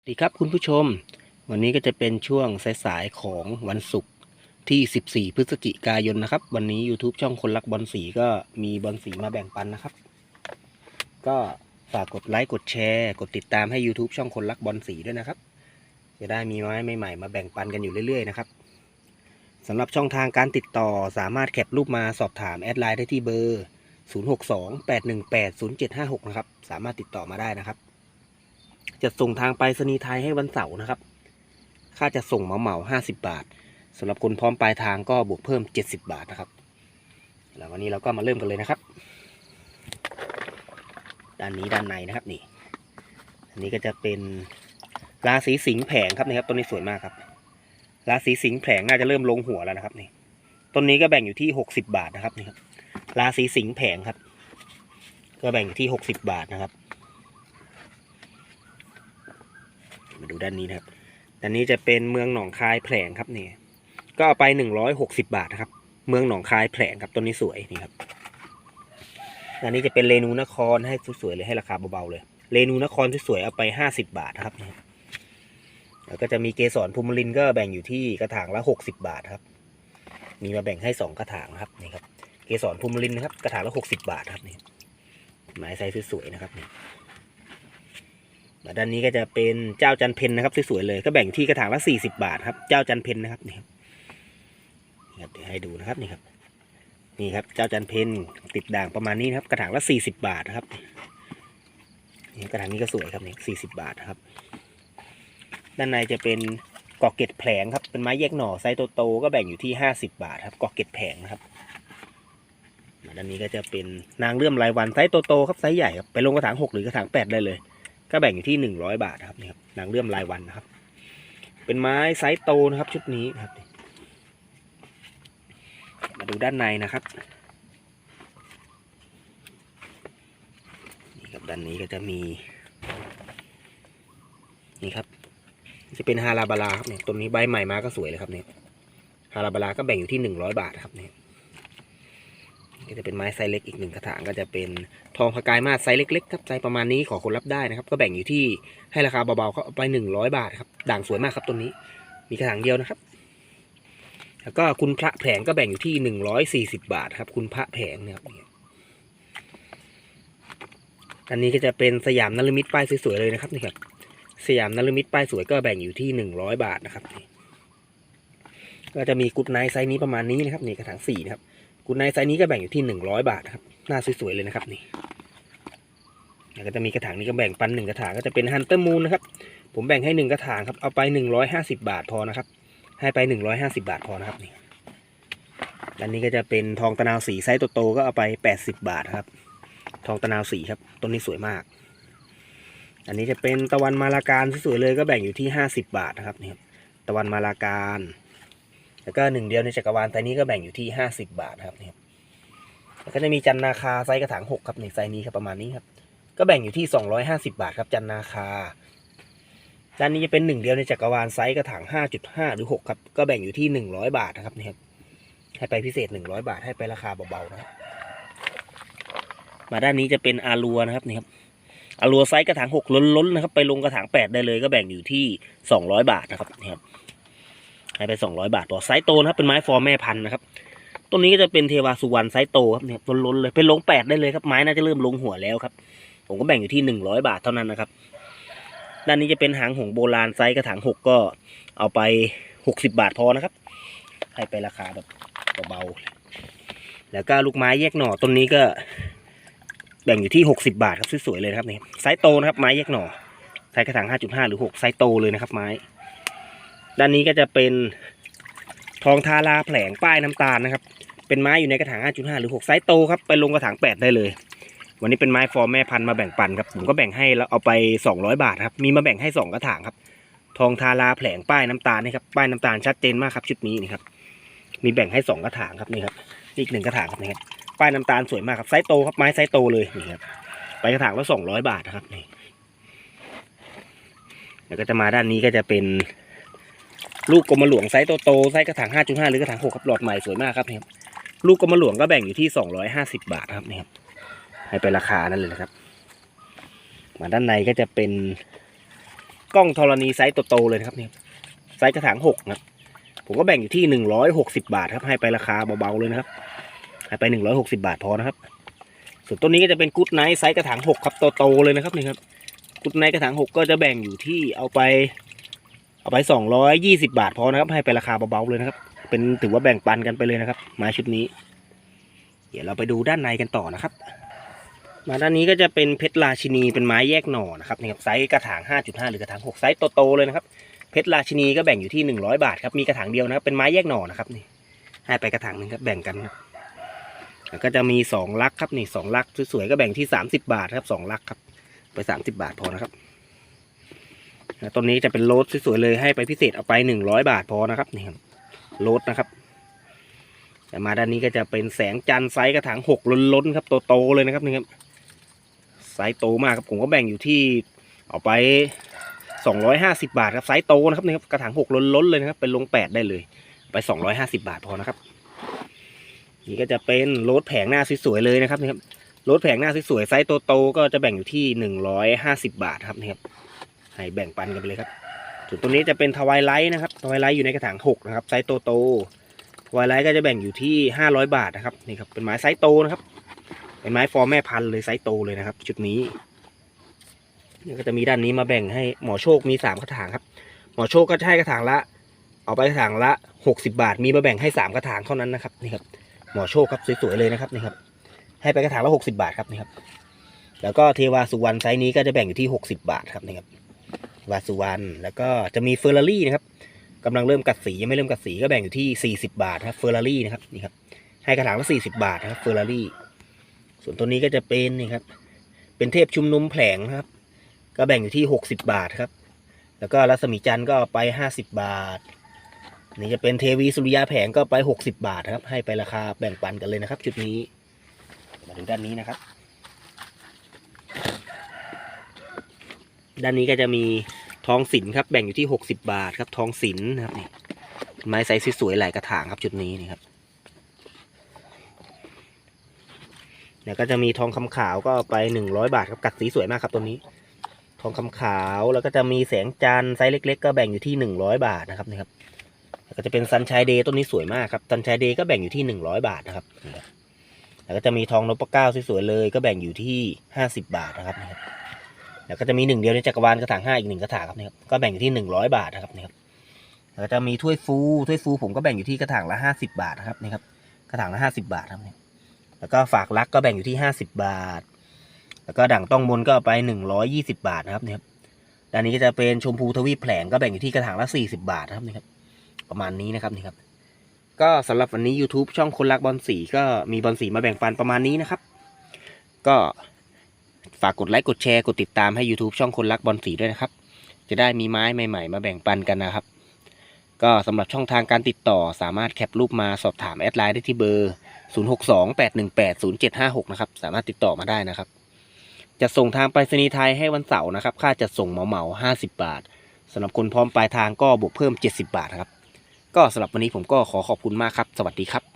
สวัสดีครับคุณผู้ชม วันนี้ก็จะเป็นช่วงสายๆของวันศุกร์ที่ 14 พฤศจิกายนนะครับ วันนี้ YouTube ช่องคนรักบอลสีก็มีบอลสีมาแบ่งปันนะครับ ก็ฝากกดไลค์กดแชร์ กดติดตามให้ YouTube ช่องคนรักบอลสีด้วยนะครับ จะได้มีไม้ใหม่ๆมาแบ่งปันกันอยู่เรื่อยๆนะครับสำหรับช่องทางการติดต่อสามารถแคปรูปมาสอบถามแอดไลน์ได้ที่เบอร์ 0628180756 นะครับสามารถติดต่อมาได้นะครับ จะส่งทางไปรษณีย์ไทยให้วันเสาร์นะครับ ค่าจะส่งเหมาเหมาห้าสิบบาทสำหรับคนพร้อมปลายทางก็บวกเพิ่มเจ็ดสิบาทนะครับ แล้ววันนี้เราก็มาเริ่มกันเลยนะครับ ด้านนี้ด้านในนะครับนี่ อันนี้ก็จะเป็นราศีสิงห์แผงครับนี่ครับต้นนี้สวยมากครับ ราศีสิงห์แผงน่าจะเริ่มลงหัวแล้วนะครับนี่ต้นนี้ก็แบ่งอยู่ที่หกสิบาทนะครับนี่ครับราศีสิงห์แผงครับ ก็แบ่งอยู่ที่หกสิบาทนะครับ มาดูด้านนี้นะครับด้านนี้จะเป็นเมืองหนองคายแผลงครับนี่ก็เอาไปหนึ่งร้อยหกสิบาทนะครับ เมืองหนองคายแผลงครับต้นนี้สวยนี่ครับด้านนี้จะเป็นเรนูนครให้สวยๆเลยให้ราคาเบาๆเลยเรนูนครสวยๆเอาไปห้าสิบาทครับนี่แล้วก็จะมีเกสรภูมิลินก็แบ่งอยู่ที่กระถางละหกสิบาทครับ มีมาแบ่งให้สองกระถางครับนี่ครับ เกสรภูมิลินนะครับ กระถางละหกสิบาทครับนี่ไม้ไซส์สวยๆนะครับนี่ ด้านนี้ก็จะเป็นเจ้าจันเพนนะครับสวยๆเลยก็แบ่งที่กระถางละสี่สิบาทครับเจ้าจันเพนนะครับนี่ครับนี่ครับเดี๋ยวให้ดูนะครับนี่ครับ นี่ครับเจ้าจันเพนติดด่างประมาณนี้นะครับ กระถางละสี่สิบาทนะครับนี่กระถางนี้ก็สวยครับนี่สี่สิบาทนะครับ ด้านในจะเป็นกอกเกตแผลงครับเป็นไม้แยกหน่อไซส์โตๆก็แบ่งอยู่ที่ห้าสิบาทครับกอกเกตแผงนะครับด้านนี้ก็จะเป็นนางเลื่อมรายวันไซส์โตๆครับไซส์ใหญ่ครับไปลงกระถางหกหรือกระถางแปดได้เลย ก็แบ่งอยู่ที่หนึ่งร้อยบาทครับนี่ครับนางเลื่อมรายวันนะครับ เป็นไม้ไซส์โตนะครับ ชุดนี้นครับ มาดูด้านในนะครับนี่ครับด้านนี้ก็จะมี นี่ครับ จะเป็นฮาราบาลาครับเนี่ยต้นนี้ใบใหม่มาก็สวยเลยครับเนี่ยฮาราบาลาก็แบ่งอยู่ที่หนึ่งร้อยบาทครับเนี่ย ก็จะเป็นไม้ไซส์เล็กอีกหนึ่งกระถางก็จะเป็นทองพกายมาสไซส์เล็กๆครับไซส์ประมาณนี้ขอคนรับได้นะครับ ก็แบ่งอยู่ที่ให้ราคาเบาๆก็เอาไปหนึ่งร้อยบาทครับด่างสวยมากครับต้นนี้ มีกระถางเดียวนะครับ แล้วก็คุณพระแผงก็แบ่งอยู่ที่หนึ่งร้อยสี่สิบาทครับ คุณพระแผงนี่ยครับอันนี้ก็จะเป็นสยามนลมิตป้ายสวยๆเลยนะครับนี่ครับสยามนลมิตป้ายสวยก็แบ่งอยู่ที่หนึ่งร้อยบาทนะครับก็จะมีกุดไนท์ไซส์นี้ประมาณนี้นะครับนี่กระถางสี่นะครับ กุดไนไซนี้ก็แบ่งอยู่ที่หนึ่งร้อยบาทครับหน้าสวยๆเลยนะครับนี่แล้วก็จะมีกระถางนี้ก็แบ่งปันหนึ่งกระถางก็จะเป็นฮันเตอร์มูนนะครับ ผมแบ่งให้หนึ่งกระถางครับเอาไปหนึ่งร้อยห้าสิบาทพอนะครับ ให้ไปหนึ่งร้อยห้าสิบาทพอนะครับนี่ด้านนี้ก็จะเป็นทองตะนาวสีไซส์โตๆก็เอาไปแปดสิบาทครับ ทองตะนาวสีครับต้นนี้สวยมาก อันนี้จะเป็นตะวันมาลาการสวยๆเลยก็แบ่งอยู่ที่ห้าสิบาทนะครับนี่ครับตะวันมาลาการ แล้วก็หนึ่งเดียวในจักรวาลไซนี้ก็แบ่งอยู่ที่ห้าสิบบาทครับนี่ครับแล้วก็จะมีจันนาคาไซกระถางหกครับในไซนี้ครับประมาณนี้ครับ ก็แบ่งอยู่ที่สองร้อยห้าสิบาทครับจันนาคาด้านนี้จะเป็นหนึ่งเดียวในจักรวาลไซส์กระถางห้าจุดห้าหรือหกครับ ก็แบ่งอยู่ที่หนึ่งร้อยบาทนะครับนี่ครับให้ไปพิเศษหนึ่งร้อยบาทให้ไปราคาเบาๆนะครับมาด้านนี้จะเป็นอารัวนะครับนี่ครับอารัวไซส์กระถางหกล้นๆนะครับ ไปลงกระถางแปดได้เลย ก็แบ่งอยู่ที่สองร้อยบาทนะครับนี่ครับ ให้ไปสองร้อยบาทต่อไซส์โตนะครับเป็นไม้ฟอร์แม่พันธุ์นะครับต้นนี้ก็จะเป็นเทวาสุวรรณไซส์โตครับเนี่ยต้นล้นเลยไปลงแปดได้เลยครับไม้น่าจะเริ่มลงหัวแล้วครับ ผมก็แบ่งอยู่ที่หนึ่งร้อยบาทเท่านั้นนะครับด้านนี้จะเป็นหางหงโบราณไซส์กระถางหกก็เอาไปหกสิบาทพอนะครับ ให้ไปราคาแบบเบาๆแล้วก็ลูกไม้แยกหน่อต้นนี้ก็แบ่งอยู่ที่หกสิบาทครับสวยๆเลยนะครับนี่ไซส์โตนะครับไม้แยกหน่อไซส์กระถางห้าจุดห้าหรือหกไซส์โตเลยนะครับไม้ ด้านนี้ก็จะเป็นทองทาราแผลงป้ายน้ำตาลนะครับ เป็นไม้อยู่ในกระถางห้าจุดห้าหรือหกไซส์โตครับ ไปลงกระถางแปดได้เลย วันนี้เป็นไม้ฟอร์มแม่พันธุ์มาแบ่งปันครับ ผมก็แบ่งให้แล้วเอาไปสองร้อยบาทครับ มีมาแบ่งให้สองกระถางครับ ทองทาราแผลงป้ายน้ำตาลนี่ครับ ป้ายน้ำตาลชัดเจนมากครับชุดนี้นี่ครับ มีแบ่งให้สองกระถางครับนี่ครับ อีกหนึ่งกระถางครับนี่ครับ ป้ายน้ำตาลสวยมากครับ ไซส์โตครับ ไม้ไซส์โตเลยนี่ครับ ไปกระถางละสองร้อยบาทนะครับนี่ แล้วก็จะมาด้านนี้ก็จะเป็น ลูกกรมหลวงไซส์โตๆไซส์กระถางห้าจุดห้าหรือกระถางหกครับหลอดใหม่สวยมากครับนี่ครับลูกกรมหลวงก็แบ่งอยู่ที่สองร้อยห้าสิบบาทครับนี่ครับให้ไปราคานั่นเลยนะครับ มาด้านในก็จะเป็นกล้องธรณีไซส์โตๆเลยนะครับนี่ไซส์กระถางหกนะครับ ผมก็แบ่งอยู่ที่หนึ่งร้อยหกสิบาทครับให้ไปราคาเบาๆเลยนะครับให้ไปหนึ่งร้อยหกสิบาทพอนะครับ ส่วนต้นนี้ก็จะเป็นกุ๊ดไนท์ไซส์กระถางหกครับโตๆเลยนะครับนี่ครับกุ๊ดไนท์กระถางหกก็จะแบ่งอยู่ที่เอาไป เอาไปสองร้อยยี่สิบาทพอนะครับ ให้ไปราคาเบาๆเลยนะครับ เป็นถือว่าแบ่งปันกันไปเลยนะครับ ไม้ชุดนี้ เดี๋ยวเราไปดูด้านในกันต่อนะครับ มาด้านนี้ก็จะเป็นเพชรราชินีเป็นไม้แยกหน่อนะครับนี่ครับไซส์กระถาง 5.5 หรือกระถาง6ไซส์โตๆเลยนะครับเพชรราชินีก็แบ่งอยู่ที่ 100 บาทครับมีกระถางเดียวนะครับเป็นไม้แยกหน่อนะครับนี่ให้ไปกระถางหนึ่งครับแบ่งกันครับแล้วก็จะมี2ลักครับนี่สองลักสวยๆก็แบ่งที่ 30 บาทครับสองลักครับไป 30 บาทพอนะครับ ต้นนี้จะเป็นโรสสวยๆเลยให้ไปพิเศษเอาไป100บาทพอนะครับนี่ครับโรสนะครับแต่มาด้านนี้ก็จะเป็นแสงจันทร์ไซส์กระถางหกล้นๆครับโตๆเลยนะครับนี่ครับไซส์โตมากครับผมก็แบ่งอยู่ที่เอาไปสองร้อยห้าสิบาทครับไซส์โตนะครับนี่ครับกระถางหกล้นๆเลยนะครับเป็นลงแปดได้เลย ไปสองร้อยห้าสิบาทพอนะครับ นี่ก็จะเป็นโรถแผงหน้าสวยๆเลยนะครับนี่ครับโรถแผงหน้าสวยๆไซส์โตๆก็จะแบ่งอยู่ที่หนึ่งร้อยห้าสิบาทครับนี่ครับ ให้แบ่งปันกันไปเลยครับส่วนตัวนี้จะเป็นทวายไลท์นะครับทวายไลท์อยู่ในกระถางหกนะครับไซส์โตๆไวายไลท์ก็จะแบ่งอยู่ที่ห้าร้อยบาทนะครับนี่ครับเป็นไม้ไซส์โตนะครับเป็นไม้ฟอร์แม่พันธุ์เลยไซส์โตเลยนะครับ ชุดนี้นี่ก็จะมีด้านนี้มาแบ่งให้หมอโชคมีสามกระถางครับ หมอโชคก็จะให้กระถางละ เอาไปกระถางละหกสิบาท มีมาแบ่งให้สามกระถางเท่านั้นนะครับนี่ครับหมอโชคครับสวยๆเลยนะครับนี่ครับให้ไปกระถางละหกสิบาทครับนี่ครับแล้วก็เทวาสุวรรณไซส์นี้ก็จะแบ่งอยู่ที่หกสิบาทครับนี่ครับ วาสุวรรณแล้วก็จะมีเฟอร์รารี่นะครับกำลังเริ่มกัดสียังไม่เริ่มกัดสีก็แบ่งอยู่ที่ 40 บาทครับเฟอร์รารี่นะครับนี่ครับให้กระถางละ40 บาทนะครับเฟอร์รารี่ส่วนตัวนี้ก็จะเป็นนี่ครับ เป็นเทพชุมนุมแผลงครับ ก็แบ่งอยู่ที่ 60 บาทครับ แล้วก็รัศมีจันทร์ก็ไป 50 บาทนี่จะเป็นเทวีสุริยาแผงก็ไป 60 บาทครับ ให้ไปราคาแบ่งปันกันเลยนะครับชุดนี้มาถึงด้านนี้นะครับ ด้านนี้ก็จะมี ทองสินครับแบ่งอยู่ที่60บาทครับ ทองสินนะครับนี่ไม้ไซส์สวยๆหลายกระถางครับชุดนี้นี่ครับแล้วก็จะมีทองคำขาวก็ไป100บาทครับกัดสีสวยมากครับตัวนี้ ทองคำขาวแล้วก็จะมีแสงจันทร์ไซส์เล็ก ๆ ก็แบ่งอยู่ที่100บาทนะครับนี่ครับแล้วก็จะเป็นซันชายเดย์ต้นนี้สวยมากครับซันชายเดย์ก็แบ่งอยู่ที่100บาทนะครับนี่ครับแล้วก็จะมีทองนพเก้าสวยๆเลย ก็แบ่งอยู่ที่50บาทนะครับนี่ครับ แล้วก็จะมีหนึ่งเดียวในจักรวาลกระถางห้าอีกหนึ่งกระถางครับนี่ครับก็แบ่งอยู่ที่หนึ่งร้อยบาทนะครับนี่ครับแล้วก็จะมีถ้วยฟูถ้วยฟูผมก็แบ่งอยู่ที่กระถางละห้าสิบาทนะครับนี่ครับกระถางละห้าสิบาทครับนี่แล้วก็ฝากรักก็แบ่งอยู่ที่ห้าสิบาท แล้วก็ด่างต้องมนก็ไปหนึ่งร้อยยี่สิบาทนะครับนี่ครับด้านนี้ก็จะเป็นชมพูทวีปแผลงก็แบ่งอยู่ที่กระถางละสี่สิบาทนะครับนี่ครับ ประมาณนี้นะครับนี่ครับ ก็สำหรับวันนี้ YouTube ช่องคนรักบอลสีก็มีบอลสีมาแบ่งปันประมาณนี้นะครับ ก็ ฝากกดไลค์กดแชร์กดติดตามให้ YouTube ช่องคนรักบอลสีด้วยนะครับ จะได้มีไม้ใหม่ๆ มาแบ่งปันกันนะครับ ก็สำหรับช่องทางการติดต่อสามารถแคปรูปมาสอบถามแอดไลน์ได้ที่เบอร์ 0628180756 นะครับ สามารถติดต่อมาได้นะครับ จะส่งทางไปรษณีย์ไทยให้วันเสาร์นะครับ ค่าจัดส่งเหมาเหมา50 บาทสำหรับคนพร้อมปลายทางก็บวกเพิ่ม 70 บาทครับ ก็สำหรับวันนี้ผมก็ขอขอบคุณมากครับ สวัสดีครับ